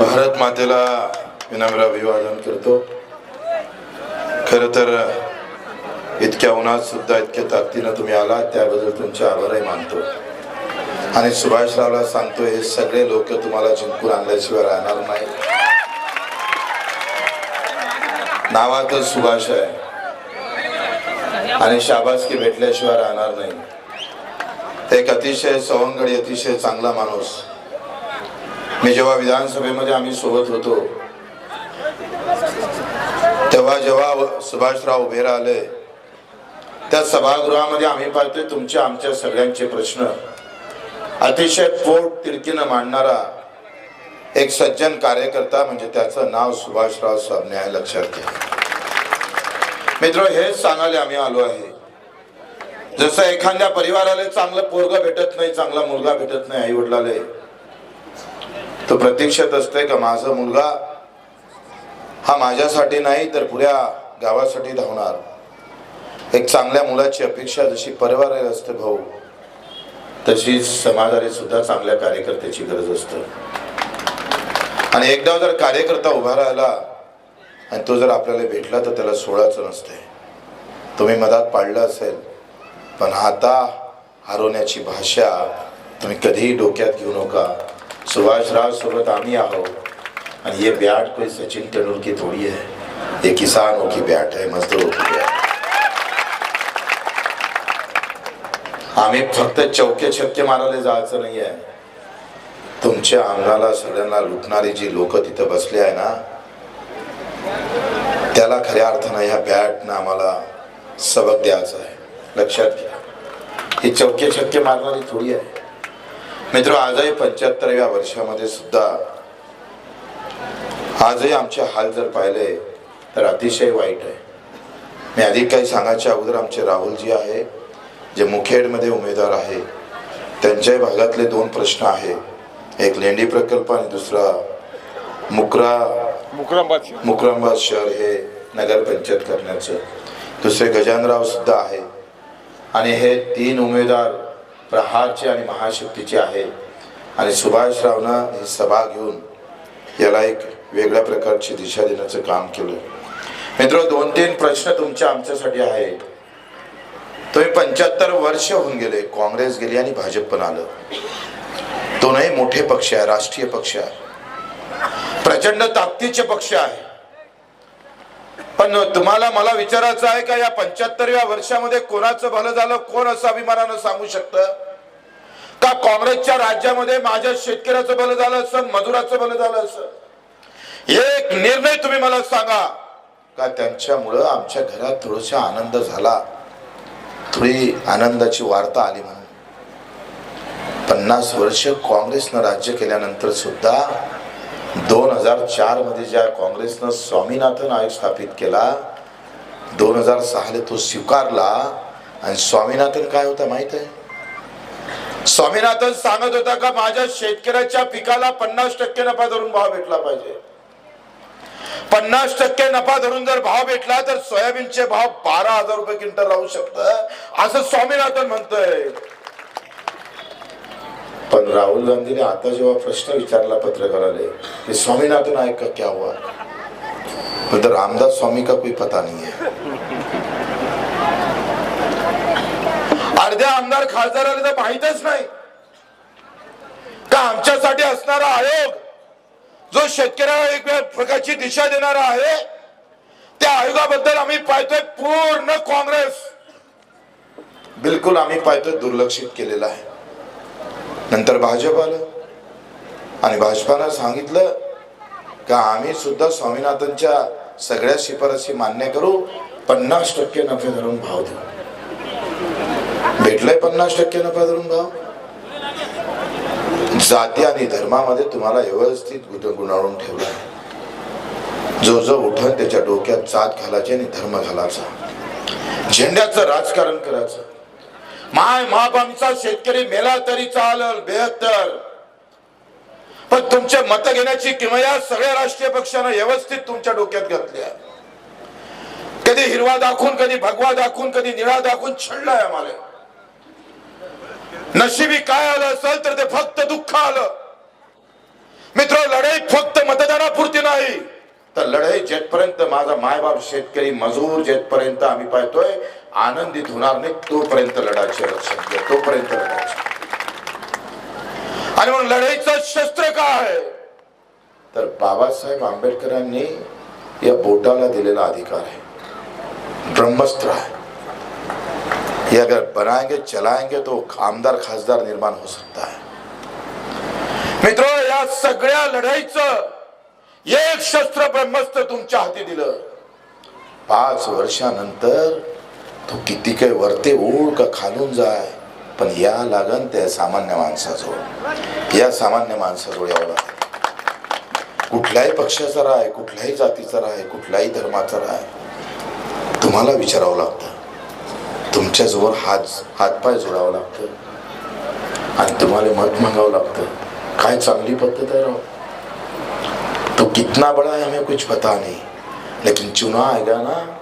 भारत मातेला विनम्र अभिवादन करतो. खर तर इतक्या उन्हात सुद्धा इतक्या ताकदीनं तुम्ही आलात त्याबद्दल तुमचे आभारही मानतो. आणि सुभाषरावला सांगतो हे सगळे लोक तुम्हाला जिंकून आणल्याशिवाय राहणार नाही. नावातच सुभाष आहे. आणि शाबासकी भेटल्याशिवाय राहणार नाही. एक अतिशय सवंगडी अतिशय चांगला माणूस. मी जेव्हा विधानसभेमध्ये आम्ही सोबत होतो तेव्हा जेव्हा सुभाषराव उभे राहिले त्या सभागृहामध्ये आम्ही पाहतोय तुमचे आमच्या सगळ्यांचे प्रश्न. अतिशय पोट तिडकीनं मांडणारा एक सज्जन कार्यकर्ता म्हणजे त्याचं नाव सुभाषराव साबणे आहे लक्षात घ्या. मित्र हेच सांगायला आम्ही आलो आहे. जसं एखाद्या परिवाराला चांगलं पोरग भेटत नाही चांगला मुलगा भेटत नाही आई वडिलाला तो प्रतीक्षेत असते का माझा मुलगा? हा माझ्यासाठी नाही तर पुऱ्या गावासाठी धावणार. एक चांगल्या मुलाची अपेक्षा जशी परिवाराला असते भाऊ तशीच समाजाला सुद्धा चांगल्या कार्यकर्त्याची गरज असते. आणि एकदा जर कार्यकर्ता उभा राहिला आणि तो जर आपल्याला भेटला तर त्याला सोडायचं नसते. तुम्ही मधात पाडलं असेल पण आता हरवण्याची भाषा तुम्ही कधीही डोक्यात घेऊ नका. सुभाषराव सोबत आम्ही आहोत आणि ये बॅट कोई सचिन तेंदुलकर थोड़ी है। ये किसानों की बॅट है मजदूरों की आम्ही फक्त चौके छक्के मारायला जायचं नाही आहे। तुमच्या अंगाला सगळ्यांना लुटणारी जी लोक तिथं बसले आहे ना त्याला खऱ्या अर्थानं ह्या बॅटनं आम्हाला सबक द्यायचा आहे. लक्षात घ्या. ही चौके छक्के मारणारी थोडी आहे. मित्र आजही पंच्याहत्तरव्या वर्षामध्ये सुद्धा आजही आमचे हाल जर पाहिले तर अतिशय वाईट आहे. मी अधिक काही सांगायच्या अगोदर आमचे राहुलजी आहे जे मुखेडमध्ये उमेदवार आहे त्यांच्याही भागातले दोन प्रश्न आहे. एक लेंडी प्रकल्प आणि दुसरा मुकरा मुकराबाद मुकराबाद शहर हे नगरपंचायत करण्याचं. दुसरे गजानराव सुद्धा आहे. आणि हे तीन उमेदवार प्रहारची आणि महाशक्तीची आहे. आणि सुभाषरावनं ही सभा घेऊन याला एक वेगळ्या प्रकारची दिशा देण्याचं काम केलं. मित्र दोन तीन प्रश्न तुमच्या आमच्यासाठी आहे. तुम्ही पंच्याहत्तर वर्ष होऊन गेले काँग्रेस गेली आणि भाजप पण आलं. दोनही मोठे पक्ष आहे राष्ट्रीय पक्ष आहे. प्रचंड ताकदीचे पक्ष आहे. पण तुम्हाला मला विचारायचं आहे का या पंच्याहत्तरव्या वर्षामध्ये कोणाचं भलं झालं कोण असं अभिमानानं सांगू शकतं? का काँग्रेसच्या राज्यामध्ये माझ्या शेतकऱ्याचं भलं झालं असं मजुराचं भलं झालं असं? एक निर्णय तुम्ही मला सांगा. का त्यांच्यामुळं आमच्या घरात थोडासा आनंद झाला? थोडी आनंदाची वार्ता आली म्हणून. पन्नास वर्ष काँग्रेसनं राज्य केल्यानंतर सुद्धा दोन हजार चारमध्ये ज्या काँग्रेसनं स्वामीनाथन आयोग स्थापित केला दोन हजार सहाला तो स्वीकारला आणि स्वामीनाथन काय होता माहीत आहे? स्वामीनाथन सांगत होता का माझ्या शेतकऱ्याच्या पिकाला पन्नास टक्के नफा धरून भाव भेटला पाहिजे. पन्नास टक्के नफा धरून जर भाव भेटला तर सोयाबीनचे भाव बारा हजार रुपये क्विंटल राहू शकतं. असं स्वामीनाथन म्हणतोय. पण राहुल गांधीने आता जेव्हा प्रश्न विचारला पत्रकाराने की स्वामीनाथन आयोग का क्या हुआ? बोलते रामदास स्वामी का कोई पता नहीं है. अर्ध्या आमदार खासदाराला तर माहितच नाही. का आमच्यासाठी असणारा आयोग जो शेतकऱ्याला एक प्रकारची दिशा देणारा आहे त्या आयोगाबद्दल आम्ही पाहतोय पूर्ण काँग्रेस. बिलकुल आम्ही पाहतोय दुर्लक्षित केलेला आहे. नंतर भाजप आलं आणि भाजपानं सांगितलं का आम्ही सुद्धा स्वामीनाथनच्या सगळ्या शिफारसी मान्य करू पन्नास टक्के नफे धरून भाव देऊ. भेटलाय पन्नास टक्के नफा धरून भाव? जाती आणि धर्मामध्ये तुम्हाला व्यवस्थित गुद- गुंडाळून ठेवलाय जो जो उठन त्याच्या डोक्यात जात घालायचे आणि धर्म घालायचा. झेंड्याचं राजकारण करायचं. माय महापांचा शेतकरी मेला तरी चालल बेहत्तर. पण तुमचे मत घेण्याची किमया सगळ्या राष्ट्रीय पक्षानं व्यवस्थित तुमच्या डोक्यात घातल्या कधी हिरवा दाखवून कधी भगवा दाखवून कधी निळा दाखवून छळलाय आम्हाला. नशिबी काय आलं असेल तर ते फक्त दुःख आलं. मित्र लढाई फक्त मतदानापुरती नाही. तर लढाई जेथपर्यंत माझा मायबाप शेतकरी मजूर जेथपर्यंत आम्ही पाहतोय आनंदित होणार नाही तोपर्यंत लढायचे रक्षण घ्या तोपर्यंत लढायचे. आणि मग लढाईचं शस्त्र काय? तर बाबासाहेब आंबेडकरांनी या बोटाला दिलेला अधिकार आहे. ब्रह्मस्त्र आहे. ये अगर बनाएंगे चलाएंगे तो आमदार खासदार निर्माण हो सकता है. मित्र या सगळ्या लढाईचं एक शस्त्र ब्रह्मस्त्र तुमच्या हाती दिलं. पाच वर्षानंतर तो किती काही वरते ओढ का खालून जाय पण या लागन त्या सामान्य माणसाजवळ. या सामान्य माणसाजवळ यावं लागेल. कुठल्याही पक्षाचा राय कुठल्याही जातीचा राय कुठल्याही धर्माचा राय तुम्हाला विचारावं लागतं. तुमच्याजवळ हात हातपाय जोडावं लागतं. आणि तुम्हाला मत मागावं लागतं. काय चांगली पद्धत आहे राव? तो कितना बड़ा है हमें कुछ पता नहीं। लेकिन चुना आएगा ना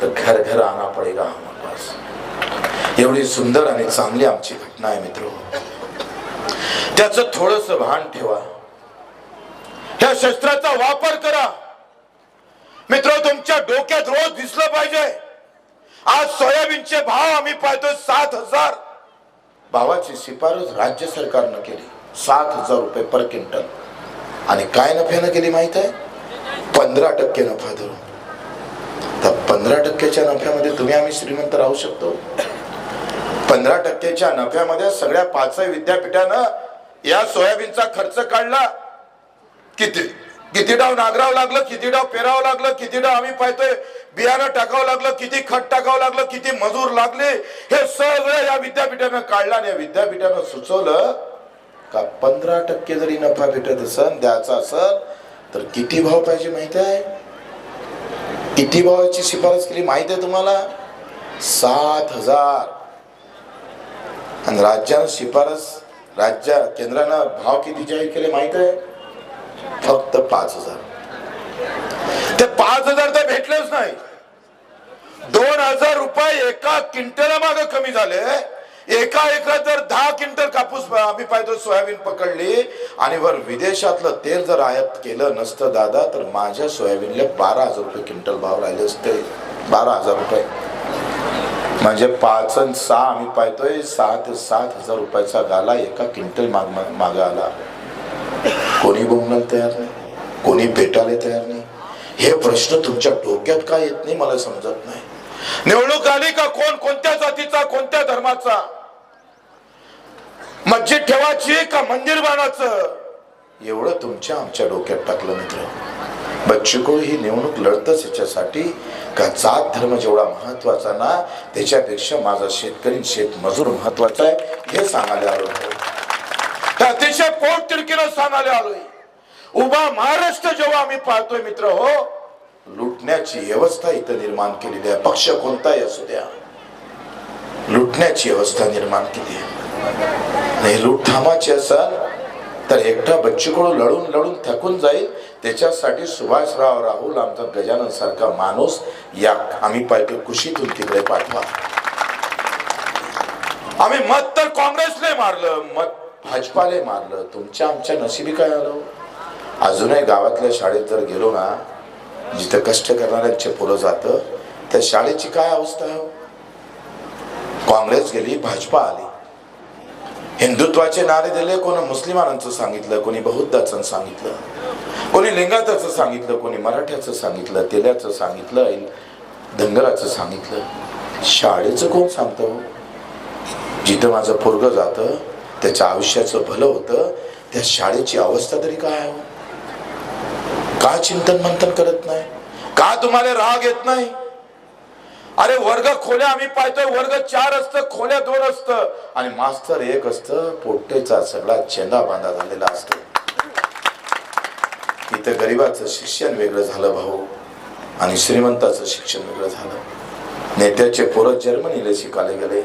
तर घर घर आना पडेगा हमारे पास। एवढी सुंदर आणि चांगली आमची घटना आहे मित्र। त्याचं थोडस भान ठेवा। त्या शस्त्राचा वापर करा। मित्र तुमच्या डोक्यात रोज दिसलं पाहिजे। आज सोयाबीनचे भाव आम्ही पाहतोय सात हजार. भावाची शिफारस राज्य सरकारनं केली. सात हजार रुपये पर क्विंटल. आणि काय नफ्यानं केली माहीत आहे? पंधरा टक्के नफा धरून. तर पंधरा टक्क्याच्या नफ्यामध्ये तुम्ही आम्ही श्रीमंत राहू शकतो. पंधरा टक्क्याच्या नफ्यामध्ये सगळ्या पाचही विद्यापीठानं या सोयाबीनचा खर्च काढला. किती? किती डाव नागरावं लागलं? किती डाव पेरावं लागलं? किती डाव आम्ही पाहतोय? बियाणं टाकावं लागलं? किती खत टाकावं लागलं? किती मजूर लागले? हे सगळं या विद्यापीठानं काढलं आणि या विद्यापीठानं सुचवलं का पंधरा टक्के जरी नफा भेटत असेल द्यायचा असल तर किती भाव पाहिजे माहिती आहे? किती भावाची शिफारस केली माहिती आहे तुम्हाला? सात हजार. आणि राज्यानं शिफारस राज्य केंद्रानं भाव किती जाहीर केले माहीत आहे? फक्त पाच हजार. ते पाच हजार तर भेटलेच नाही. दोन हजार रुपये एका क्विंटला मागे कमी झाले. एका एकरात जर दहा क्विंटल कापूस आम्ही पाहतो सोयाबीन पकडली आणि वर विदेशातलं तेल जर आयात केलं नसतं दादा तर माझ्या सोयाबीनला बारा हजार रुपये क्विंटल भाव राहिले असते. बारा हजार रुपये. म्हणजे पाच आणि सहा आम्ही पाहतोय सहा ते सात हजार रुपयाचा गाला एका क्विंटल माग मागं आला. कोणी बोंबलायला तयार नाही कोणी भेटायला तयार नाही. हे प्रश्न तुमच्या डोक्यात काय येत नाही मला समजत नाही. निवडणूक आली का कोण कोणत्या जातीचा कोणत्या धर्माचा? मस्जिद ठेवायची का मंदिर बांधायचं? एवढं तुमच्या आमच्या डोक्यात टाकलं मित्र. बच्चूकोळ ही निवडणूक लढतच याच्यासाठी का जात धर्म जेवढा महत्त्वाचा ना त्याच्यापेक्षा माझा शेतकरी शेतमजूर महत्त्वाचा आहे हे सांगायला आलो तर अतिशय पोट तिडकीनं सांगायला आलोय. उभा महाराष्ट्र जेव्हा आम्ही पाहतोय मित्र हो लुटण्याची व्यवस्था इथं निर्माण केलेली आहे पक्ष कोणताही असू द्या. लुटण्याची व्यवस्था निर्माण केली आहे. नाही लूट थांबायची तर एकटा बच्चूकडू लढून लढून थकून जाईल. त्याच्यासाठी सुभाषराव राहुल आमचा गजानन सारखा माणूस या आम्ही पाहिजे कुशीतून तिकडे पाठवा. आम्ही मत तर काँग्रेसने मारलं मत भाजपाने मारलं. तुमच्या आमच्या नशिबी काय आलो? अजूनही गावातल्या शाळेत जर गेलो ना जिथं कष्ट करणाऱ्यांचे पुरं जातं त्या शाळेची काय अवस्था आहे? काँग्रेस गेली भाजपा आली. हिंदुत्वाचे नारे दिले कोणी मुस्लिमांचं सांगितलं कोणी बौद्धाचं सांगितलं कोणी लिंगाचं सांगितलं कोणी मराठ्याचं सांगितलं तेल्याचं सांगितलं धनगराचं सांगितलं. शाळेचं कोण सांगतं हो? जिथं माझं पोरग जातं त्याच्या आयुष्याचं भलं होतं त्या शाळेची अवस्था तरी काय आहे हो? का चिंतन मंथन करत नाही? का तुम्हाला राग येत नाही? अरे वर्ग खोल्या आम्ही पाहतोय वर्ग चार असतं खोल्या दोन असतं. आणि मास्तर एक असतं पोट्टेचा सगळा चेंदा बांधा झालेला असतो. इथं गरीबाचं शिक्षण वेगळं झालं भाऊ. आणि श्रीमंताचं शिक्षण वेगळं झालं. नेत्याचे पोरं जर्मनीला शिकायला गेले.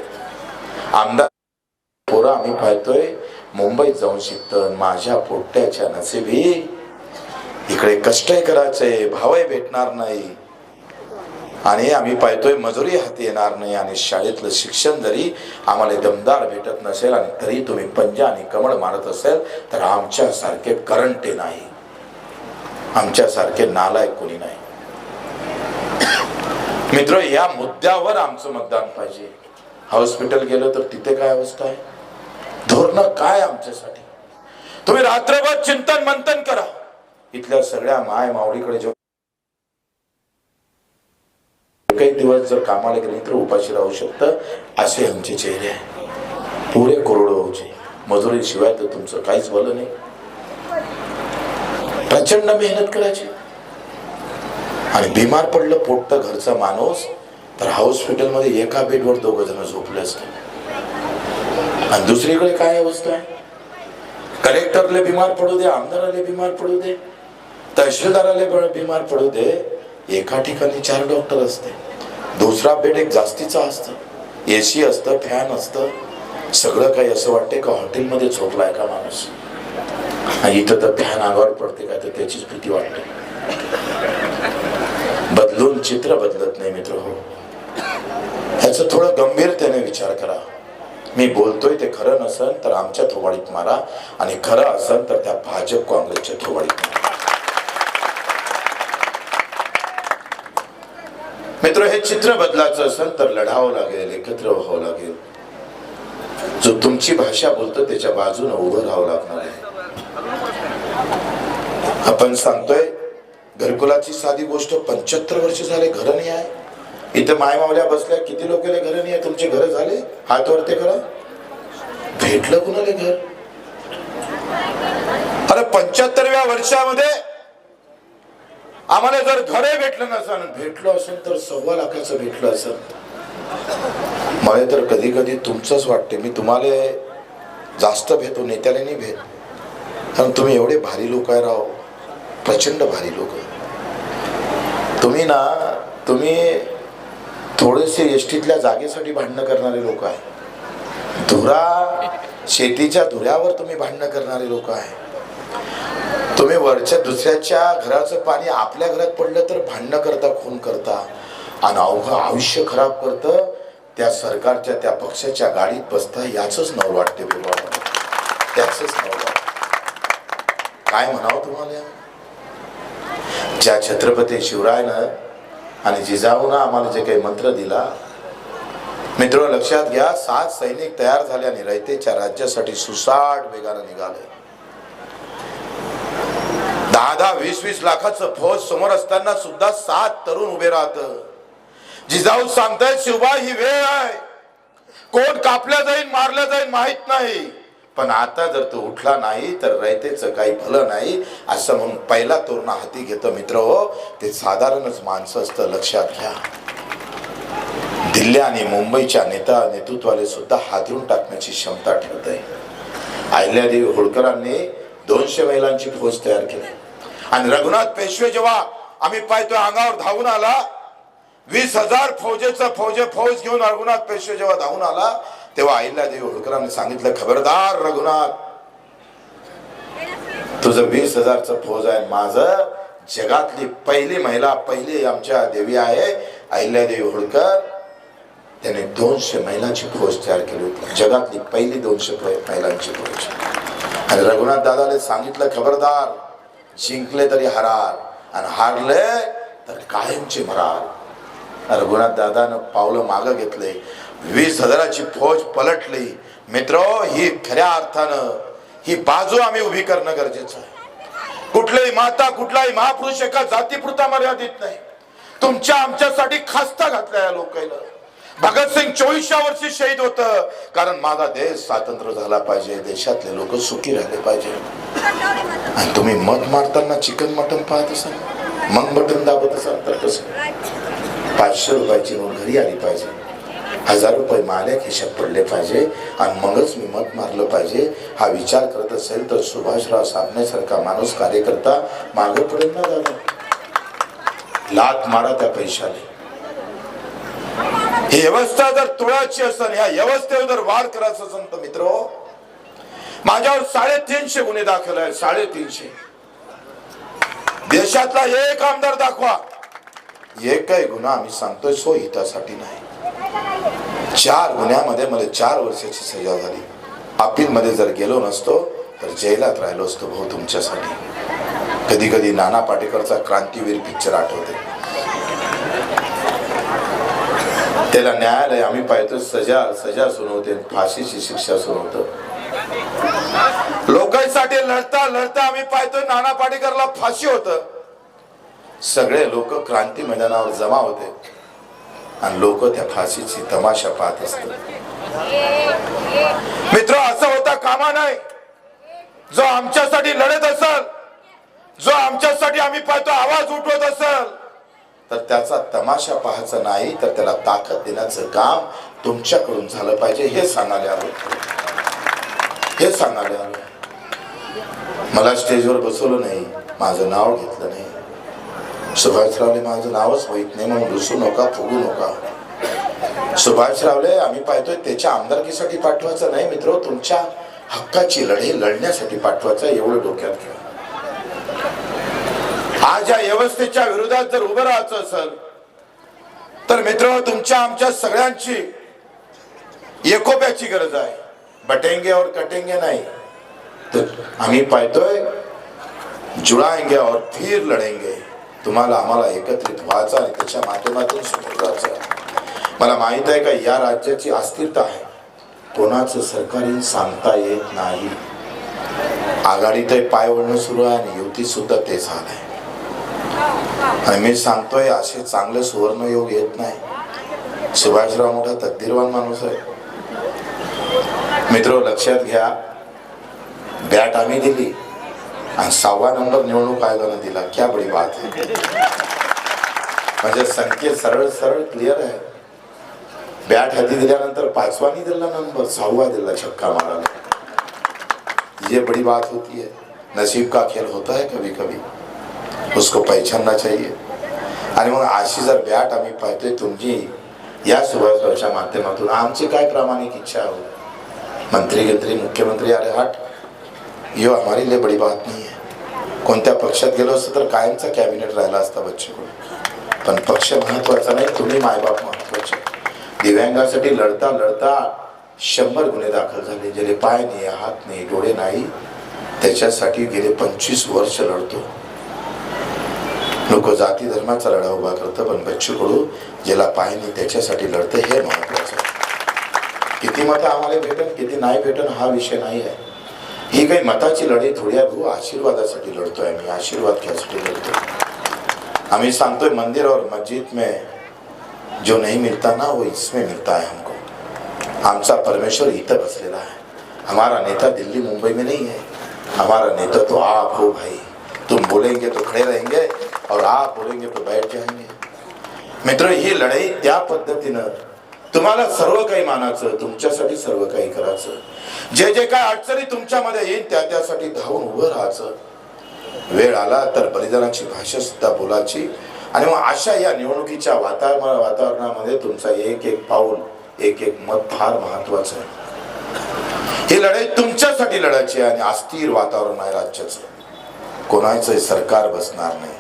आमदार पोरं आम्ही पाहतोय मुंबईत जाऊन शिकतं माझ्या पोट्ट्याच्या नसिबी इकडे कष्टही करायचे भावही भेटणार नाही. आणि आम्ही पाहतोय मजुरी हाती येणार नाही आणि शाळेतलं शिक्षण जरी आम्हाला दमदार भेटत नसेल आणि तरी तुम्ही पंजा आणि कमळ मारत असेल तर आमच्यासारखे करंटे नाही. आमच्यासारखे नालायक कोणी नाही. मित्र या मुद्द्यावर आमचं मतदान पाहिजे. हॉस्पिटल गेलं तर तिथे काय अवस्था आहे? धोरण काय आमच्यासाठी? तुम्ही रात्रभर चिंतन मंथन करा. इथल्या सगळ्या माय मावळीकडे जेव्हा काही दिवस जर कामाला गेले तर उपाशी राहू शकतं. असे आमचे चेहरे आहे पुरे करोडोचे मजुरी शिवाय तर तुमचं काहीच भलं नाही. प्रचंड मेहनत करायची. आणि बिमार पडलं पोटतं घरचा माणूस तर हॉस्पिटलमध्ये एका बेडवर दोघ जण झोपले असतात आणि दुसरीकडे काय अवस्था आहे? कलेक्टरले बिमार पडू दे आमदाराला बिमार पडू दे तहसीलदाराले बिमार पडू दे एका ठिकाणी चार डॉक्टर असते. दुसरा बेड एक जास्तीचा असतं. ए सी असतं फॅन असतं. सगळं काही असं वाटते का हॉटेलमध्ये झोपलाय का माणूस? इथं तर फॅन अंगावर पडते का तर त्याचीच भीती वाटते. बदलून चित्र बदलत नाही मित्र हो. ह्याचं थोडं गंभीरतेने विचार करा. मी बोलतोय ते खरं नसेल तर आमच्या थोबाडीत मारा आणि खरं असेल तर त्या भाजप काँग्रेसच्या थोबाडीत मारा. मित्र हे चित्र बदलायचं असेल तर लढावं लागेल एकत्र व्हावं लागेल. जो तुमची भाषा बोलतो त्याच्या बाजूने उभं राहावं लागणार आहे. आपण सांगतोय घरकुलाची साधी गोष्ट पंच्याहत्तर वर्ष झाले घर नाही आहे. इथं मायमावल्या बसल्या किती लोकांना घर नाही आहे? तुमचे घर झाले? हात वरते करा भेटलं कुणाला घर? अरे पंच्याहत्तरव्या वर्षामध्ये आम्हाला जर घरे भेटलं नसन भेटलं असेल तर सव्वा लाखाचं भेटलं असेल. मला तर कधी कधी तुमचंच वाटते. मी तुम्हाला जास्त भेटतो नेत्याला नाही भेट. कारण तुम्ही एवढे भारी लोक आहे राव. प्रचंड भारी लोक तुम्ही ना तुम्ही थोडेसे एसटीतल्या जागेसाठी भांडणं करणारे लोक आहे. धुरा शेतीच्या धुऱ्यावर तुम्ही भांडणं करणारे लोक आहे. तुम्ही वरच्या दुसऱ्याच्या घराचं पाणी आपल्या घरात पडलं तर भांडणं करता खून करता. आणि अवघं आयुष्य खराब करतं त्या सरकारच्या त्या पक्षाच्या गाडीत बसता याच नव वाटते बाबा नव काय म्हणावं तुम्हाला? ज्या छत्रपती शिवरायनं आणि जिजाऊनं आम्हाला जे काही मंत्र दिला मित्र लक्षात घ्या सात सैनिक तयार झाल्याने रयतेच्या राज्यासाठी सुसाट वेगानं निघाले. दहा दहा वीस वीस लाखाचं फौज समोर असताना सुद्धा सात तरुण उभे राहत. जिजाऊ सांगताय शिवबा ही वेळ आहे. कोण कापल्या जाईल मारल्या जाईल माहीत नाही. पण आता जर तो उठला नाही तर रयतेचं काही भलं नाही. असं म्हणून पहिला तरुण हाती घेतो मित्र हो. ते साधारणच माणसं असतं लक्षात घ्या. दिल्ली आणि मुंबईच्या नेता नेतृत्वाने सुद्धा हादरून टाकण्याची क्षमता ठेवत आहे आहिल्यादेवी होळकरांनी दोनशे महिलांची फौज तयार केली. आणि रघुनाथ पेशवे जेव्हा आम्ही पाहतोय अंगावर धावून आला वीस हजार फौजेचा फौजे फौज घेऊन रघुनाथ पेशवे जेव्हा धावून आला तेव्हा अहिल्यादेवी होळकरांनी सांगितलं खबरदार रघुनाथ तुझं वीस हजारचं फौज आहे माझं जगातली पहिली महिला पहिली आमच्या देवी आहे. अहिल्यादेवी होळकर त्याने दोनशे महिलांची फौज तयार केली होती. जगातली पहिली दोनशे महिलांची फौज. आणि रघुनाथ दादाने सांगितलं खबरदार जिंकले तरी हरार आणि हारले तर कायमचे मरार रघुनाथ दादानं पावलं मागं घेतले वीस हजाराची फौज पलटली. मित्र ही खऱ्या अर्थानं ही बाजू आम्ही उभी करणं गरजेचं आहे. कुठलीही माता कुठलाही महापुरुष एका जातीपुरता मर्यादित नाही. तुमच्या आमच्यासाठी खास्ता घातल्या या लोकांना भगतसिंग चोवीसच्या वर्षी शहीद होत. कारण माझा देश स्वातंत्र्य झाला पाहिजे. देशातले लोक सुखी राहिले पाहिजे. आणि तुम्ही मत मारताना चिकन मटन पाहत असाल. मग मटन दाबत असाल तर कसं? पाचशे रुपयाची नोट घरी आली पाहिजे. हजार रुपये माझ्या खिशात पडले पाहिजे. आणि मगच मी मत मारलं पाहिजे. हा विचार करत असेल तर सुभाषराव साबणेसारखा माणूस कार्यकर्ता मागं पडेल ना झाला लात मारा त्या पैशाने. ही व्यवस्था जर तुळाची असेल ह्या व्यवस्थेवर जर वार करायचं असेल तर मित्र माझ्यावर साडेतीनशे गुन्हे दाखल आहेत साडेतीनशे. देशातला एक आमदार दाखवा. एकही गुन्हा आम्ही सांगतोय स्वहितासाठी नाही. चार गुन्ह्यामध्ये मला चार वर्षाची सजा झाली. अपील मध्ये जर गेलो नसतो तर जेलात राहिलो असतो भाऊ तुमच्यासाठी. कधी कधी नाना पाटेकरचा क्रांतीवीर पिक्चर आठवते. त्याला न्यायालय आम्ही पाहतो सजा सजा सुनवते फाशीची शिक्षा सुनवत लोकांसाठी लढता लढता आम्ही पाहतो नाना पाटेकरला फाशी होत. सगळे लोक क्रांती मैदानावर जमा होते. आणि लोक त्या फाशीची तमाशा पाहत असत मित्र असं होता कामा नाही. जो आमच्यासाठी लढत असल जो आमच्यासाठी आम्ही पाहतो आवाज उठवत असल तर त्याचा तमाशा पाहायचा नाही तर त्याला ताकद देण्याचं काम तुमच्याकडून झालं पाहिजे हे सांगायला आलो. हे सांगायला आलो. मला स्टेजवर बसवलं नाही माझं नाव घेतलं नाही. सुभाषरावले माझं नावच माहीत नाही म्हणून रुसू नका फुगू नका. सुभाषरावले आम्ही पाहतोय त्याच्या आमदारकीसाठी पाठवायचं नाही मित्र तुमच्या हक्काची लढाई लढण्यासाठी पाठवायचं एवढं डोक्यात घ्या. या व्यवस्थेच्या विरोधात जर उभं राहायचं असेल तर मित्र तुमच्या आमच्या सगळ्यांची एकोप्याची गरज आहे. बटेंगे और कटेंगे नाही. तर आम्ही पाहतोय जुळायंगे और फिर लढेंगे. तुम्हाला आम्हाला एकत्रित व्हायचं आणि त्याच्या माध्यमातून समोर जायचं मला माहीत आहे का या राज्याची अस्थिरता आहे. कोणाचं सरकारी सांगता येत नाही. आघाडीत पाय वळणं सुरू आहे आणि युती सुद्धा ते झालंय. आणि मी सांगतोय असे चांगले सुवर्ण योग येत नाही. सुभाषराव मोठा तकदीरवान माणूस आहे. मित्र लक्षात घ्या बॅट आम्ही दिली आणि सहावा नंबर निवडणूक आयोगानं दिला. क्या बडी बात आहे म्हणजे संकेत सरळ सरळ क्लिअर आहे. बॅट हाती दिल्यानंतर पाचवानी दिला नंबर सहावा दिला छक्का मारायला. ये बड़ी बात होती है. नसीब का खेल होता है कभी कभी उसको पहचानना चाहिए। आणि मग अशी जर बॅट आम्ही पाहतोय तुमची या सुभाषरावच्या माध्यमातून आमची काय प्रामाणिक इच्छा हो मंत्री गंत्री मुख्यमंत्री अरे हट. यो हमारी लय बडी बात नाही आहे कोणत्या पक्षात गेलो असतं तर कायमचा कॅबिनेट राहिला असता बच्चेकडून. पण पक्ष महत्त्वाचा नाही तुम्ही मायबाप महत्त्वाचे. दिव्यांगासाठी लढता लढता शंभर गुन्हे दाखल झाले ज्याने पाय नाही हात नाही डोळे नाही. त्याच्यासाठी गेले पंचवीस वर्ष लढतो. लोक जाती धर्माचा लढा उभा करतं पण बच्चू कडू ज्याला पाहिनी त्याच्यासाठी लढतं हे महत्वाचं किती मतं आम्हाला भेटन किती नाही भेटन हा विषय नाही आहे. ही काही मताची लढाई थोड्या आहे भाऊ. आशीर्वादासाठी लढतोय आम्ही आशीर्वाद घ्यायसाठी लढतोय. आम्ही सांगतोय मंदिर और मस्जिद में जो नहीं मिलता ना वो इसमें मिलता है हमको. आमचा परमेश्वर इथं बसलेला आहे. हमारा नेता दिल्ली मुंबई में नहीं है. हमारा नेता तो आप हो भाई. तुम बोलेंगे तो खड़े रहेंगे और आप बोलेंगे तो बैठ जाएंगे। मित्र ही लढाई त्या पद्धतीनं तुम्हाला सर्व काही मानायचं तुमच्यासाठी सर्व काही करायचं जे जे काय अडचणी तुमच्यामध्ये येईल त्या त्यासाठी धावून उभं राहायचं वेळ आला तर बलिदानाची भाषा सुद्धा बोलायची. आणि मग अशा या निवडणुकीच्या वातावरण वातावरणामध्ये तुमचा एक एक पाऊल एक एक मत फार महत्वाचं आहे. ही लढाई तुमच्यासाठी लढायची आहे आणि अस्थिर वातावरण आहे राज्याचं. कोणाचंही सरकार बसणार नाही.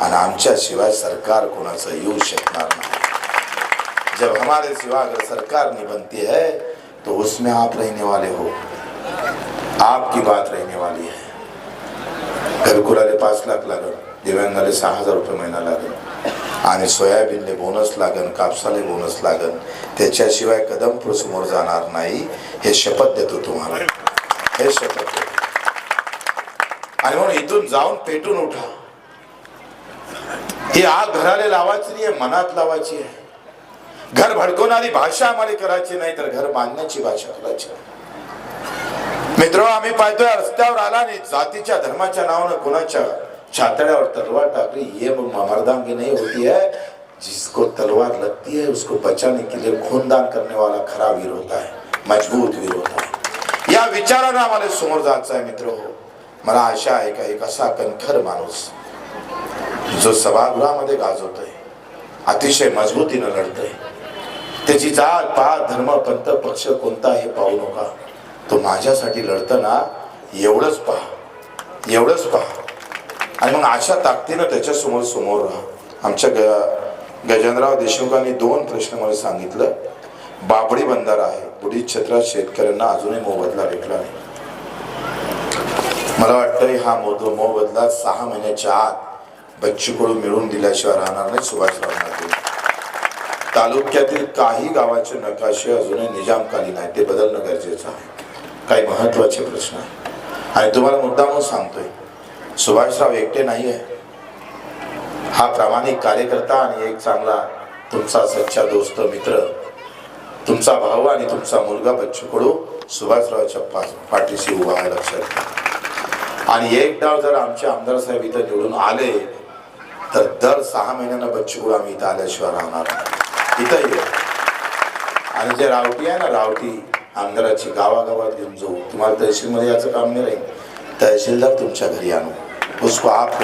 आणि आमच्याशिवाय सरकार कोणाचं येऊ शकणार नाही. जब हमारे सिवा अगर सरकार नहीं बनती है तो उसमें आप रहने वाले हो। आपकी बात रहने वाली है। घरकुलाले पाच लाख लागल दिव्यांगाले सहा हजार रुपये महिना लागल आणि सोयाबीनले बोनस लागन कापसाले बोनस लागन त्याच्याशिवाय कदमपूर समोर जाणार नाही हे शपथ देतो तुम्हाला. हे शपथ देतो. आणि म्हणून इथून जाऊन पेटून उठा. ही आग घराला लावायची नाही मनात लावायची आहे. घर भडकवणारी भाषा आम्हाला करायची नाही तर घर बांधण्याची भाषा करायची मित्र आम्ही पाहतोय रस्त्यावर आला नाही जातीच्या धर्माच्या नावानं कोणाच्या छातड्यावर तलवार टाकली ये मर्दांगी नाही होती है जिसको तलवार लगती है उसको बचाने के लिए खूनदान करने वाला खरा वीर होता है मजबूत वीर होता है या विचारानं आम्हाला समोर जायचं आहे मित्र. हो मला आशा आहे का एक असा कणखर माणूस जो सभागृहामध्ये गाजवतोय अतिशय मजबूतीनं लढतोय त्याची जात पात धर्म पंथ पक्ष कोणता हे पाहू नका. तो माझ्यासाठी लढताना एवढंच पहा एवढंच पहा. आणि मग अशा ताकदीनं त्याच्यासमोर समोर राहा. आमच्या ग गजेंद्रराव देशमुखांनी दोन प्रश्न मला सांगितलं. बाबडी बंधारा आहे बुढी क्षेत्रात शेतकऱ्यांना अजूनही मोबदला भेटला नाही. मला वाटतं हा मोद मोबदला सहा महिन्याच्या आत बच्चू कडू मिळवून दिल्याशिवाय राहणार नाही सुभाषराव नागरे तालुक्यातील काही गावाचे नकाशे अजूनही निजामकालीन आहेत ते बदलणं गरजेचं आहे. काही महत्त्वाचे प्रश्न आहे आणि तुम्हाला मुद्दामून सांगतोय सुभाषराव एकटे नाही आहे हा प्रामाणिक कार्यकर्ता आणि एक चांगला तुमचा सच्चा दोस्त मित्र तुमचा भाऊ आणि तुमचा मुलगा बच्चू कडू सुभाषरावच्या पाठीशी उभा आहे लक्षात घ्या. आणि एक डाव जर आमचे आमदार साहेब इथं निवडून आले तर दर सहा महिन्यांना बच्चू कडू आम्ही इथं आल्याशिवाय राहणार इथं ये आणि जे रावटी आहे ना रावटी आमदाराची गावागावात घेऊन जाऊ. तुम्हाला तहसीलमध्ये याचं काम नाही राहील. तहसीलदार तुमच्या घरी आणू. उसको आप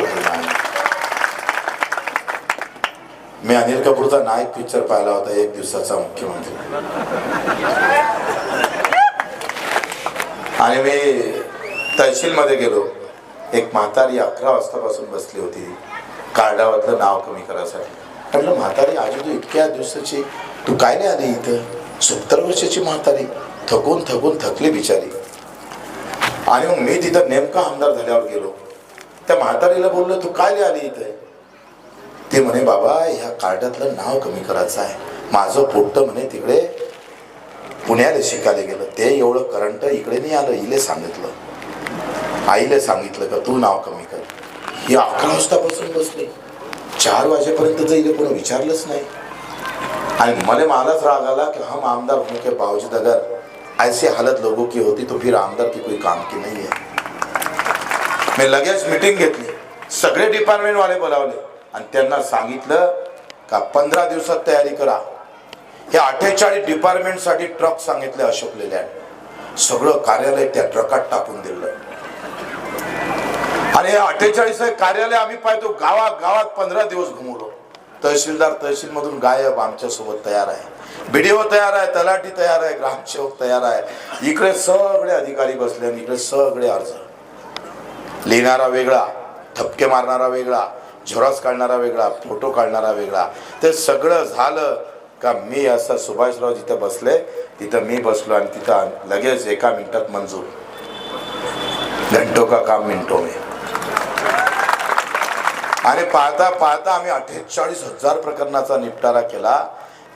मी अनिल कपूरचा नायक पिक्चर पाहिला होता एक दिवसाचा मुख्यमंत्री. आणि मी तहसीलमध्ये गेलो. एक म्हातारी अकरा वाजतापासून बसली होती. कार्डावरलं नाव कमी करायसाठी. म्हटलं म्हातारी आजी तू इतक्या दिवसाची तू काय नाही आली इथं? सत्तर वर्षाची म्हातारी थकून थकून थकली बिचारी. आणि मग मी तिथं नेमका आमदार झाल्यावर गेलो. त्या म्हातारीला बोललो तू काय नाही आली इथं? ते म्हणे बाबा ह्या कार्डातलं नाव कमी करायचं आहे. माझं पोट्ट म्हणे तिकडे पुण्याला शिकायला गेलं. ते एवढं करंट इकडे नाही आलं इले सांगितलं. आईले सांगितलं का तू नाव कमी कर. ही अकरा वाजतापासून बसली. चार वाजेपर्यंत जाईल कोणी विचारलंच नाही. आणि मला मलाच राग आला कि हम आमदार होने के बावजूद अगर ऐसी हालत लोगों की होती तो फिर आमदार की कोई काम की नहीं है. मी लगेच मीटिंग घेतली. सगळे डिपार्टमेंट वाले बोलावले. आणि त्यांना सांगितलं का पंधरा दिवसात तयारी करा. हे अठ्ठेचाळीस डिपार्टमेंटसाठी ट्रक सांगितले अशोक लेलँड सगळं कार्यालय त्या ट्रकात टाकून दिलं. आणि हे अठ्ठेचाळीस कार्यालय आम्ही पाहतो गावागावात गावात पंधरा दिवस घुमवलो. तहसीलदार तहसील मधून गायब आमच्यासोबत तयार आहे. बीडीओ तयार आहे तलाठी तयार आहे ग्रामसेवक तयार आहे. इकडे सगळे अधिकारी बसले आणि इकडे सगळे अर्ज. लिहिणारा वेगळा ठपके मारणारा वेगळा झोरास काढणारा वेगळा फोटो काढणारा वेगळा. ते सगळं झालं का मी असं सुभाषराव जिथं बसले तिथं मी बसलो आणि तिथं लगेच एका मिनिटात मंजूर. घंटो का काम मिनटो मी. आणि पाहता पाहता आम्ही अठ्ठेचाळीस हजार प्रकरणाचा निपटारा केला.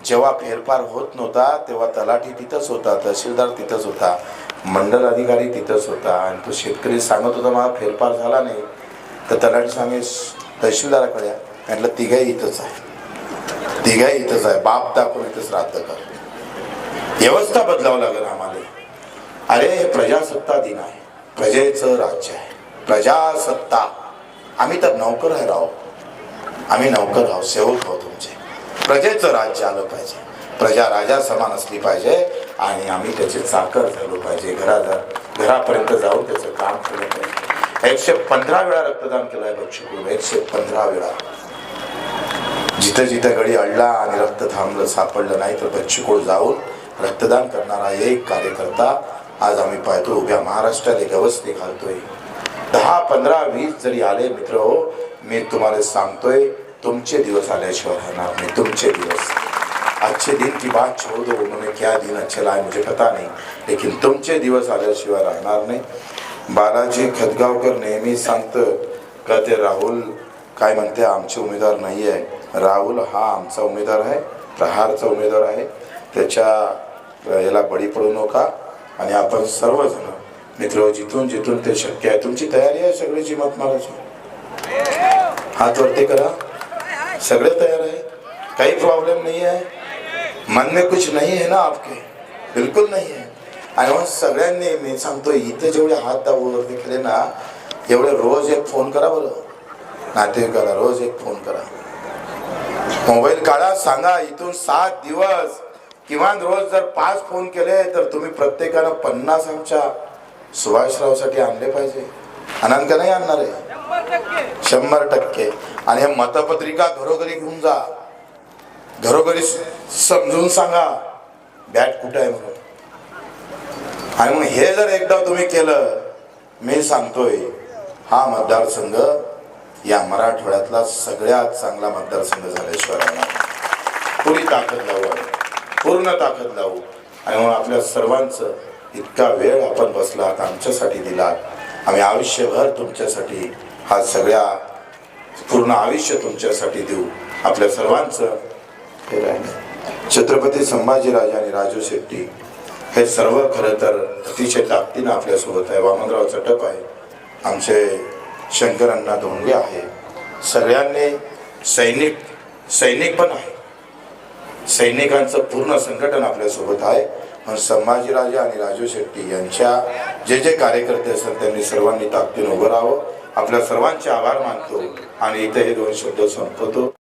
जेव्हा फेरफार होत नव्हता तेव्हा तलाठी तिथंच होता तहसीलदार तिथंच होता मंडल अधिकारी तिथंच होता आणि तो शेतकरी सांगत होता मला फेरफार झाला नाही. तर तलाठी सांगे तहसीलदाराकडे म्हटलं तिघाही इथंच आहे. तिघाही इथंच आहे. बाप दाखवून इथंच राहतं कर व्यवस्था बदलावं लागेल आम्हाला. अरे हे प्रजासत्ता दिन आहे. प्रजेचं राज्य आहे. प्रजासत्ता आम्ही तर नौकर आहे राव. आम्ही नौकर आहोत सेवक आहोत तुमचे. प्रजेचं राज्य आलं पाहिजे. प्रजा राजा समान असली पाहिजे आणि आम्ही त्याचे चाकर झालो पाहिजे. घरादार घरापर्यंत जाऊन त्याचं काम केलं पाहिजे. एकशे पंधरा वेळा रक्तदान केलंय बच्चू एकशे पंधरा वेळा. जिथं जिथं गडी अडला आणि रक्त थांबलं सापडलं नाही तर बच्चूकोड जाऊन रक्तदान करणारा एक कार्यकर्ता आज आम्ही पाहतो उभ्या महाराष्ट्राला गवसणी घालतोय. दहा पंधरा वीस जरी आले मित्र हो मी तुम्हाला सांगतोय तुमचे दिवस आल्याशिवाय राहणार नाही. तुमचे दिवस. अच्छे दिन की बात छोड़ दो उन्होंने क्या दिन अच्छे लाए मुझे पता नहीं. लेकिन तुमचे दिवस आल्याशिवाय राहणार नाही. बालाजी खदगावकर नेहमी सांगतं का ते राहुल काय म्हणते आमचे उमेदवार नाही आहे. राहुल हा आमचा उमेदवार आहे प्रहारचा उमेदवार आहे. त्याच्या याला बळी पडू नका. आणि आपण सर्वजण मित्र हो, जिथून जिथून ते शक्य आहे. तुमची तयारी आहे सगळ्याची मत मारायची हात वरती करा. सगळे तयार आहे? काही प्रॉब्लेम नहीं है मन में कुछ नहीं है ना आपके? बिलकुल नहीं है आणि मग सगळ्यांनी मी सांगतो इथे जेवढे हात दाबवरती केले ना एवढे रोज एक फोन करा बरं. नातेवाईकाला रोज एक फोन करा. मोबाईल काढा सांगा इथून सात दिवस किमान रोज जर पाच फोन केले तर तुम्ही प्रत्येकानं पन्नास आमच्या सुभाषरावसाठी आणले पाहिजे. आणाल का नाही आणणार आहे. शंभर टक्के. आणि हे मतपत्रिका घरोघरी घेऊन जा. घरोघरी समजून सांगा बॅट कुठं आहे म्हणून? आणि मग हे जर एकदा तुम्ही केलं मी सांगतोय हा मतदारसंघ या मराठवाड्यातला सगळ्यात चांगला मतदारसंघ झाल्याशिवाय राहणार पुरी ताकद लावू पूर्ण ताकद लावू. आणि मग आपल्या सर्वांचं इतका वेळ आपण बसलात आमच्यासाठी दिलात आम्ही आयुष्यभर तुमच्यासाठी हा सगळ्या पूर्ण आयुष्य तुमच्यासाठी देऊ. आपल्या सर्वांचं हे राहिलं. छत्रपती संभाजीराजे आणि राजू शेट्टी हे सर्व खरं तर अतिशय ताकदीनं आपल्यासोबत आहे. वामनराव चटप आहे. आमचे शंकरांना धोंडे आहे. सगळ्यांनी सैनिक सैनिक पण आहे. सैनिकांचं पूर्ण संघटन आपल्यासोबत आहे. म्हणून संभाजीराजे आणि राजू शेट्टी यांच्या जे जे कार्यकर्ते असतात त्यांनी सर्वांनी ताकदीनं उभं राहावं. आपल्या सर्वांचे आभार मानतो आणि इथे हे दोन शब्द संपवतो.